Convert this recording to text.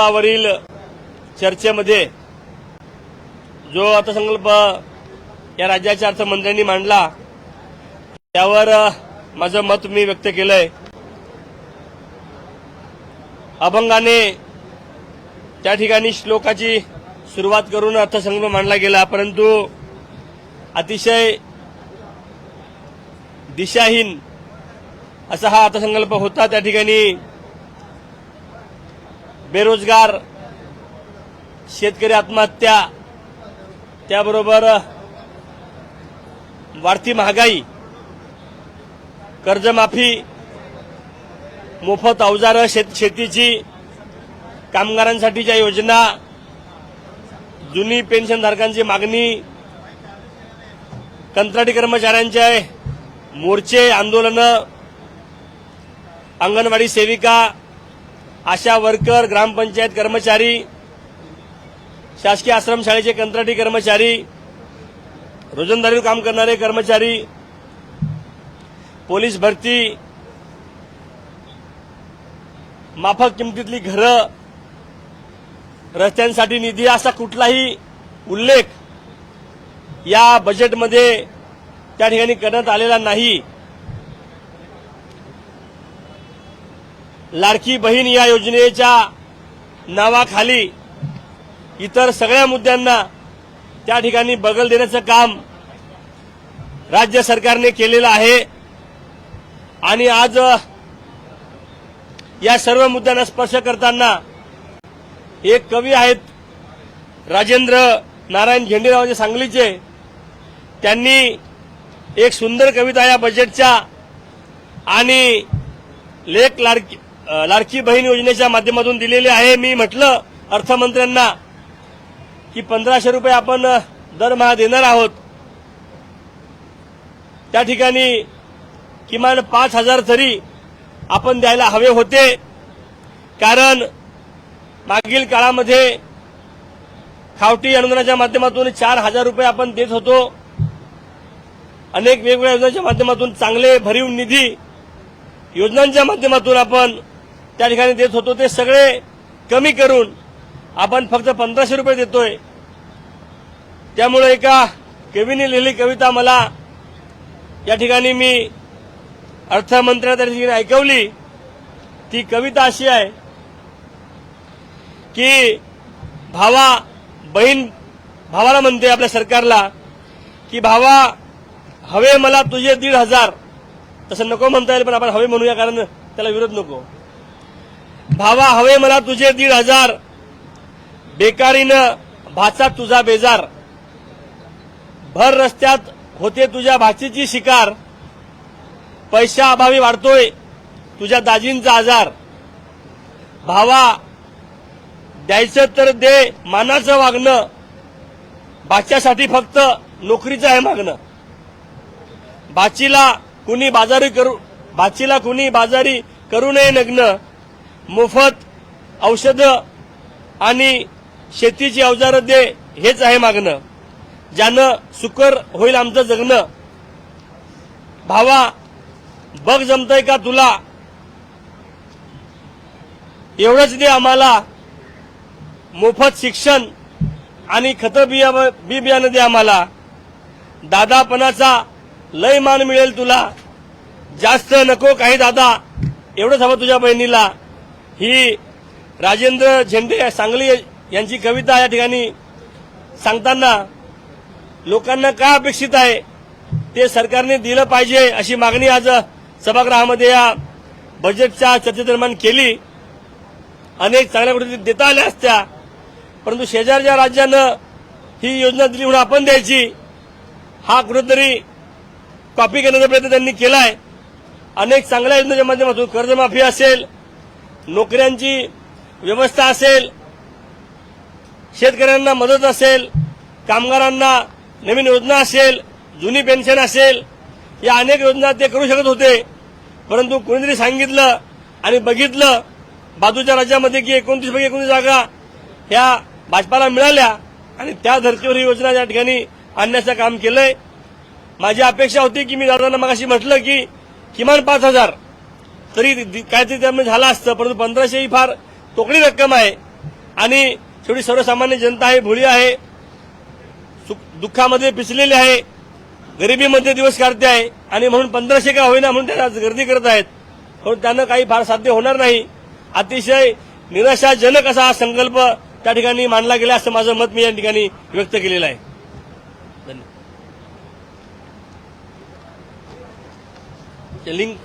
अर्थसंकल्पावरील चर्चेमध्ये जो अर्थसंकल्प या राज्याच्या अर्थमंत्र्यांनी मांडला त्यावर माझं मत मी व्यक्त केलंय. अभंगाने त्या ठिकाणी श्लोकाची सुरुवात करून अर्थसंकल्प मांडला गेला परंतु अतिशय दिशाहीन असा हा अर्थसंकल्प होता. त्या ठिकाणी बेरोजगार शेतकरी आत्महत्या त्याबरोबर वाढती महागाई कर्जमाफी मोफत अवजारं शेत शेतीची कामगारांसाठीच्या योजना जुनी पेन्शनधारकांची मागणी कंत्राटी कर्मचाऱ्यांचे मोर्चे आंदोलनं अंगणवाडी सेविका आशा वर्कर ग्रामपंचायत कर्मचारी शासकीय आश्रमशाळेचे कंत्राटी कर्मचारी रोजंदारीवर काम करणारे कर्मचारी पोलीस भरती माफक किमतीतली घरं रस्त्यांसाठी निधी असा कुठलाही उल्लेख या बजेटमध्ये त्या ठिकाणी करण्यात आलेला नाही. लाडकी बहीण या योजनेच्या नावाखाली इतर सगळ्या मुद्द्यांना त्या ठिकाणी बगल देण्याचं काम राज्य सरकारने केलेलं आहे. आणि आज या सर्व मुद्द्यांना स्पर्श करताना एक कवी आहेत राजेंद्र नारायण झेंडेरावांचे सांगलीचे त्यांनी एक सुंदर कविता या बजेटच्या आणि लेख लाडकी लाडकी बहीण योजनेच्या माध्यमातून दिलेली आहे. मी म्हटलं अर्थमंत्र्यांना की पंधराशे रुपये आपण दरमहा देणार आहोत. त्या ठिकाणी किमान पाच हजार तरी आपण द्यायला हवे होते. कारण मागील काळामध्ये खावटी अनुदानाच्या माध्यमातून चार हजार रुपये आपण देत होतो. अनेक वेगवेगळ्या योजनांच्या माध्यमातून चांगले भरीव निधी योजनांच्या माध्यमातून आपण त्या ठिकाणी देत होतो ते सगळे कमी करून आपण फक्त पंधराशे रुपये देतोय. त्यामुळे एका कवीने लिहिली कविता मला या ठिकाणी मी अर्थमंत्र्या त्या ठिकाणी ऐकवली. ती कविता अशी आहे की भावा बहीण भावाला म्हणते आपल्या सरकारला की भावा हवे मला तुझे दीड हजार. तसं नको म्हणता येईल पण आपण हवे म्हणूया कारण त्याला विरोध नको. भावा हवे मला तुझे दीड हजार. बेकारीनं भाचा तुझा बेजार. भर रस्त्यात होते तुझ्या भाचीची शिकार. पैशा अभावी वाढतोय तुझ्या दाजींचा आजार. भावा द्यायचं तर दे मानाचं वागणं. भाच्यासाठी फक्त नोकरीचं आहे मागणं. भाचीला कुणी बाजारी करू भाचीला कुणी बाजारी करू नये नग्न. मोफत औषधं आणि शेतीची अवजारं दे हेच आहे मागणं. ज्यानं सुकर होईल आमचं जगणं. भावा बघ जमतय का तुला? एवढंच दे आम्हाला. मोफत शिक्षण आणि खतं बिया बी बियाणं दे आम्हाला. दादापणाचा लय मान मिळेल तुला. जास्त नको काही दादा. एवढंच हवं तुझ्या बहिणीला. ही राजेंद्र झेंडे सांगली यांची कविता या ठिकाणी सांगताना लोकांना काय अपेक्षित आहे? ते सरकारने दिलं पाहिजे अशी मागणी आज सभागृहामध्ये या बजेटच्या चर्चेदरम्यान केली. अनेक चांगल्या गोष्टी देता आल्या असत्या. परंतु शेजारच्या राज्यानं ही योजना दिली म्हणून आपण द्यायची हा कुठेतरी कॉपी करण्याचा प्रयत्न त्यांनी केलाय. अनेक चांगल्या योजनेच्या माध्यमातून कर्जमाफी असेल नोकऱ्यांची व्यवस्था असेल शेतकऱ्यांना मदत असेल कामगारांना नवीन योजना असेल जुनी पेन्शन असेल या अनेक योजना ते करू शकत होते. परंतु कोणीतरी सांगितलं आणि बघितलं बाजूच्या राज्यामध्ये की एकोणतीस पैकी एकोणतीस जागा ह्या भाजपाला मिळाल्या आणि त्या धर्तीवर ही योजना या ठिकाणी आणण्याचं काम केलंय. माझी अपेक्षा होती की मी दादांना मगाशी म्हटलं की किमान पाच हजार तरी काहीतरी त्यामध्ये झालं असतं परंतु पंधराशे ही फार तोकडी रक्कम आहे. आणि शेवटी सर्वसामान्य जनता आहे भुळी आहे सुख- दुःखामध्ये पिचलेली आहे गरिबीमध्ये दिवस काढते आहे आणि म्हणून पंधराशे का होईना म्हणून त्यांना गर्दी करत आहेत. म्हणून त्यांना काही फार साध्य होणार नाही. अतिशय निराशाजनक असा हा संकल्प त्या ठिकाणी मांडला गेला असं माझं मत मी या ठिकाणी व्यक्त केलेलं आहे. धन्यवाद. लिंक